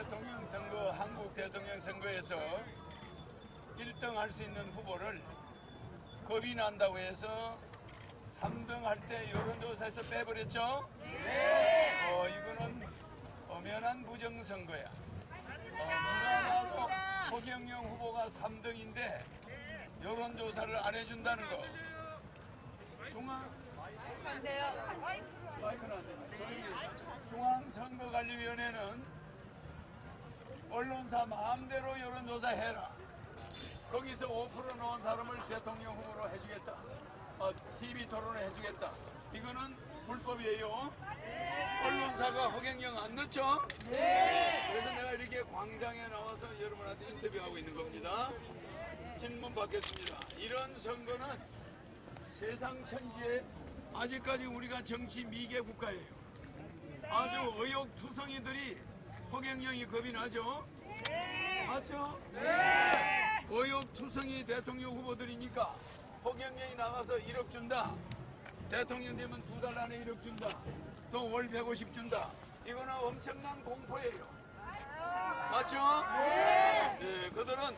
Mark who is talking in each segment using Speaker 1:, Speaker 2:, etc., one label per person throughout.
Speaker 1: 대통령 선거 한국 대통령 선거에서 1등 할 수 있는 후보를 겁이 난다고 해서 3등 할 때 여론조사에서 빼버렸죠? 네. 어, 이거는 엄연한 부정선거야. 어, 무난하고 허경영 후보가 3등인데 여론조사를 안 해준다는 거. 중앙 마이크는 안 돼. 저기 중앙선거관리위원회는 언론사 마음대로 여론조사 해라. 거기서 5% 넣은 사람을 대통령 후보로 해주겠다. 어, TV 토론을 해주겠다. 이거는 불법이에요. 언론사가 허경영 안 넣죠? 그래서 내가 이렇게 광장에 나와서 여러분한테 인터뷰하고 있는 겁니다. 질문 받겠습니다. 이런 선거는 세상 천지에 아직까지 우리가 정치 미개 국가예요. 아주 의욕투성이들이 허경영이 겁이 나죠? 맞죠? 의욕 투성이 대통령 후보들이니까 허경영이 나가서 1억 준다. 대통령 되면 두 달 안에 1억 준다. 또 월 150 준다. 이거는 엄청난 공포예요. 맞죠? 네. 그들은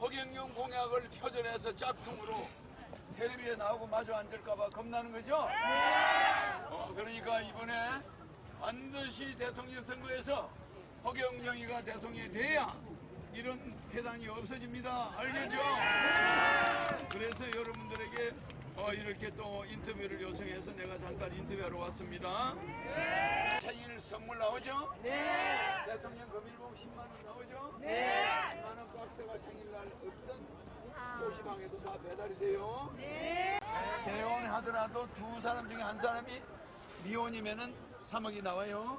Speaker 1: 허경영 공약을 표절해서 짝퉁으로 텔레비에 나오고 마주 앉을까봐 겁나는 거죠? 어, 그러니까 이번에 반드시 대통령 선거에서 허경영이가 대통령이 돼야 이런 회당이 없어집니다. 알겠죠? 그래서 여러분들에게 어, 이렇게 또 인터뷰를 요청해서 내가 잠깐 인터뷰하러 왔습니다. 차일 선물 나오죠? 네. 대통령 금일봉 10만 원 나오죠? 네. 10만 원 박스가 생일날 어떤 도시방에도 다 배달이 돼요. 네. 재혼하더라도 두 사람 중에 한 사람이 미혼이면은 3억이 나와요.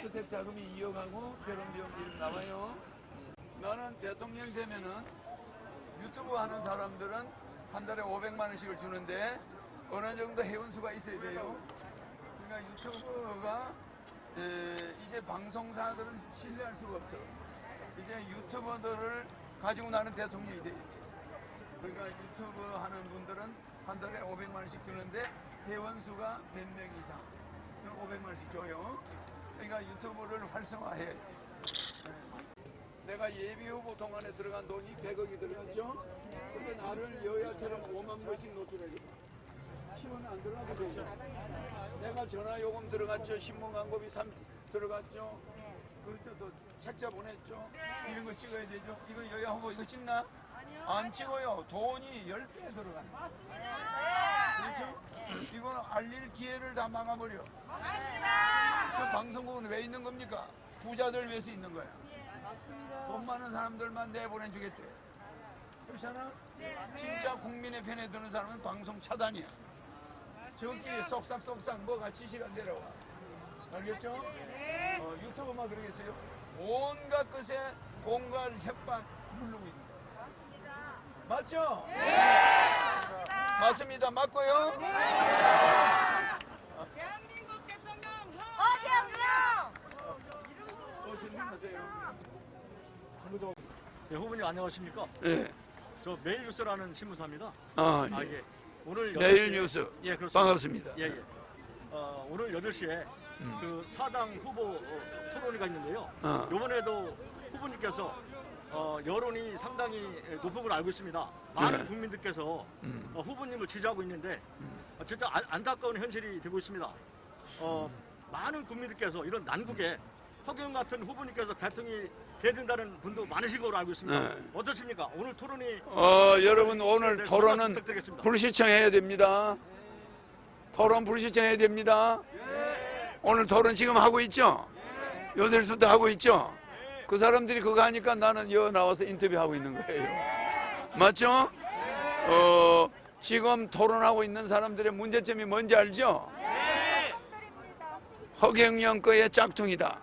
Speaker 1: 주택 자금이 2억하고 결혼 비용 1억 나와요. 나는 대통령 되면은 유튜브 하는 사람들은 한 달에 500만 원씩을 주는데 어느 정도 회원수가 있어야 돼요. 그러니까 유튜브가 에, 이제 방송사들은 신뢰할 수가 없어. 이제 유튜버들을 가지고 나는 대통령이 돼. 그러니까 유튜브 하는 분들은 한 달에 500만 원씩 주는데 회원수가 몇 명 이상. 500만 원씩 줘요. 그러니까 유튜브를 활성화해. 내가 예비 후보 동안에 들어간 돈이 100억이 들어갔죠? 근데 나를 여야처럼 5만 번씩 노출해줘. 10원 안 들어가도 되죠. 내가 전화 요금 들어갔죠. 신문 광고비 3 들어갔죠. 그렇죠. 또 책자 보냈죠. 이런 거 찍어야 되죠? 이거 여야 후보 이거 찍나? 안 찍어요. 돈이 10배 들어간다. 맞습니다. 그렇죠? 이거 알릴 기회를 다 막아버려. 맞습니다. 저 방송국은 왜 있는 겁니까? 부자들 위해서 있는 거야. 돈 많은 사람들만 내보내 주겠대. 그렇잖아? 진짜 국민의 편에 드는 사람은 방송 차단이야. 저끼리 쏙싹쏙싹 뭐가 지시가 내려와. 알겠죠? 어, 유튜브만 그러겠어요? 온갖 것에 공갈 협박 누르고 있는 거예요. 맞죠? 맞습니다. 맞고요.
Speaker 2: 대한민국 대통령
Speaker 1: 어, 질문하세요.
Speaker 3: 네, 후보님 안녕하십니까?
Speaker 1: 예.
Speaker 3: 저 매일뉴스라는 신문사입니다.
Speaker 1: 아,
Speaker 3: 아,
Speaker 1: 예.
Speaker 3: 예. 오늘
Speaker 1: 내일
Speaker 3: 8시 에
Speaker 1: 뉴스.
Speaker 3: 예, 그렇습니다.
Speaker 1: 반갑습니다.
Speaker 3: 예, 예. 어, 오늘 8시에 그 사당 후보 어, 토론회가 있는데요.
Speaker 1: 어.
Speaker 3: 이번에도 후보님께서 어, 여론이 상당히 높은 걸 알고 있습니다. 많은
Speaker 1: 네.
Speaker 3: 국민들께서 어, 후보님을 지지하고 있는데 어, 진짜 안, 안타까운 현실이 되고 있습니다. 어, 많은 국민들께서 이런 난국에 허경 같은 후보님께서 대통령이 돼야 된다는 분도 많으신 걸로 알고 있습니다.
Speaker 1: 네.
Speaker 3: 어떻습니까? 오늘 토론이
Speaker 1: 어, 여러분 오늘
Speaker 3: 네,
Speaker 1: 토론은. 불시청해야 됩니다. 토론 불시청해야 됩니다. 오늘 토론 지금 하고 있죠? 요들수도 하고 있죠? 그 사람들이 그거 하니까 나는 여 나와서 인터뷰하고 있는 거예요. 맞죠? 어, 지금 토론하고 있는 사람들의 문제점이 뭔지 알죠? 허경영 거의 짝퉁이다.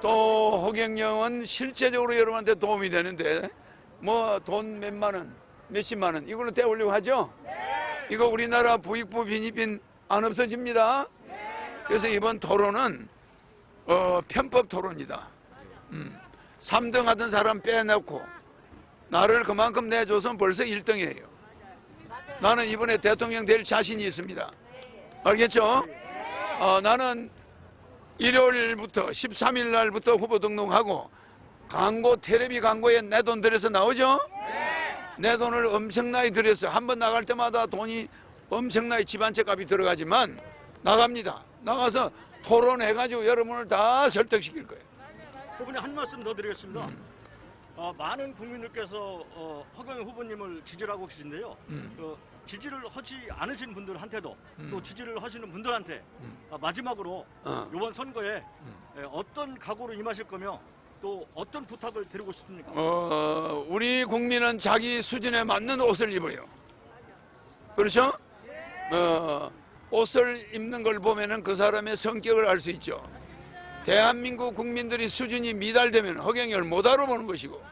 Speaker 1: 또 허경영은 실제적으로 여러분한테 도움이 되는데 뭐 돈 몇만 원, 몇십만 원 이걸로 떼우려고 하죠? 이거 우리나라 부익부 빈입빈 안 없어집니다. 그래서 이번 토론은 어, 편법 토론이다. 음. 3등 하던 사람 빼놓고 나를 그만큼 내줘서 벌써 1등이에요. 나는 이번에 대통령 될 자신이 있습니다. 알겠죠? 어, 나는 일요일부터 13일 날부터 후보 등록하고 광고 텔레비 광고에 내 돈 들여서 나오죠? 내 돈을 엄청나게 들여서 한 번 나갈 때마다 돈이 엄청나게 집한채 값이 들어가지만 나갑니다. 나가서 토론해가지고 여러분을 다 설득시킬 거예요.
Speaker 3: 후보님 한 말씀 더 드리겠습니다. 어, 많은 국민들께서 어, 허경 후보님을 지지를 하고 계신데요. 그 지지를 하지 않으신 분들한테도 또 지지를 하시는 분들한테 어, 마지막으로
Speaker 1: 어.
Speaker 3: 이번 선거에 에, 어떤 각오로 임하실 거며 또 어떤 부탁을 드리고 싶습니까?
Speaker 1: 어, 우리 국민은 자기 수준에 맞는 옷을 입어요. 그렇죠? 어, 옷을 입는 걸 보면은 그 사람의 성격을 알 수 있죠. 대한민국 국민들이 수준이 미달되면 허경영을 못 알아보는 것이고,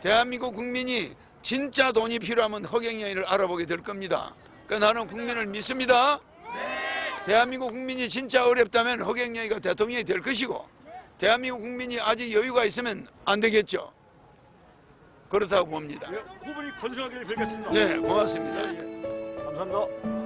Speaker 1: 대한민국 국민이 진짜 돈이 필요하면 허경영을 알아보게 될 겁니다. 그러니까 나는 국민을 믿습니다. 대한민국 국민이 진짜 어렵다면 허경영이가 대통령이 될 것이고, 대한민국 국민이 아직 여유가 있으면 안 되겠죠. 그렇다고 봅니다.
Speaker 3: 예, 후보님 건승하기를 빌겠습니다.
Speaker 1: 네, 고맙습니다.
Speaker 3: 예, 예. 감사합니다.